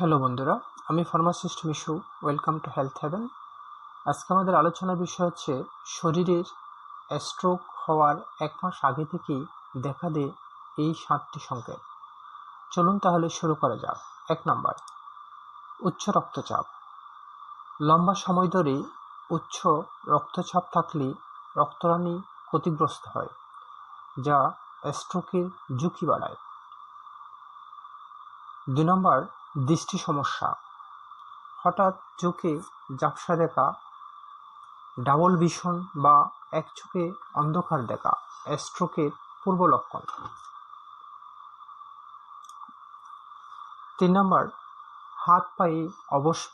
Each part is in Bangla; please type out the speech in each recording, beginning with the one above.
হ্যালো বন্ধুরা, আমি pharmacist Mishu, welcome to health heaven আজকে আমাদের আলোচনার বিষয় হচ্ছে শরীরের স্ট্রোক হওয়ার এক মাস আগে থেকেই দেখা দেয় এই সাতটি সংকেত। চলুন তাহলে শুরু করা যাক। এক নাম্বার, উচ্চ রক্তচাপ। লম্বা সময় ধরে উচ্চ রক্তচাপ থাকলে রক্তরানি ক্ষতিগ্রস্ত হয়, যা স্ট্রোকের ঝুঁকি বাড়ায়। দুই নম্বর দৃষ্টি সমস্যা। হঠাৎ চোখে ঝাপসা দেখা, ডাবল ভিশন বা এক চোখে অন্ধকার দেখা স্ট্রোকের পূর্ব লক্ষণ। তিন নম্বর, হাত পায়ে অবশ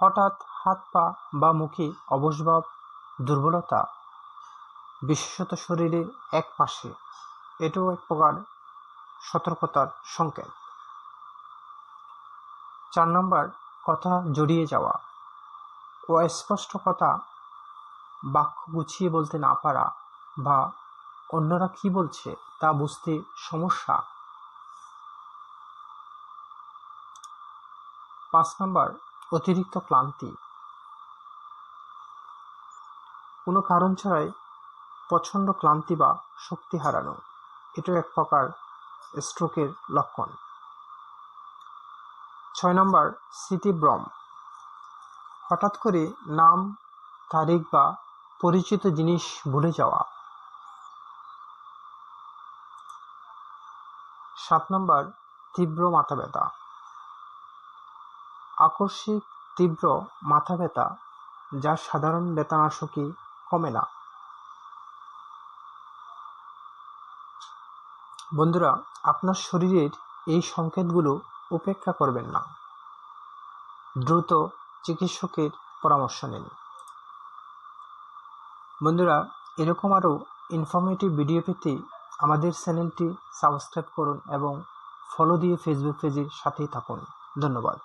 হঠাৎ হাত পা বা মুখে অবসভাব দুর্বলতা, বিশেষত শরীরের এক পাশে এটাও এক প্রকার সতর্কতার সংকেত। চার নম্বর, কথা জড়িয়ে যাওয়া। ও স্পষ্ট কথা বাক্য গুছিয়ে বলতে না পারা বা অন্যরা কি বলছে তা বুঝতে সমস্যা। পাঁচ নম্বর, অতিরিক্ত ক্লান্তি। কোনো কারণ ছাড়াই প্রচণ্ড ক্লান্তি বা শক্তি হারানো। এটাও এক প্রকার স্ট্রোকের লক্ষণ। ছয় নম্বর স্মৃতিভ্রম হঠাৎ করে নাম, তারিখ বা পরিচিত জিনিস ভুলে যাওয়া। সাত নম্বর, তীব্র মাথা ব্যথা। আকস্মিক তীব্র মাথা ব্যথা যা সাধারণ বেতনাশকই কমে না। বন্ধুরা, আপনার শরীরের এই সংকেতগুলো উপেক্ষা করবেন না। দ্রুত চিকিৎসকের পরামর্শ নিন। বন্ধুরা, এরকম আরও ইনফরমেটিভ ভিডিও পেতে আমাদের চ্যানেলটি সাবস্ক্রাইব করুন এবং ফলো দিয়ে ফেসবুক পেজের সাথেই থাকুন। ধন্যবাদ।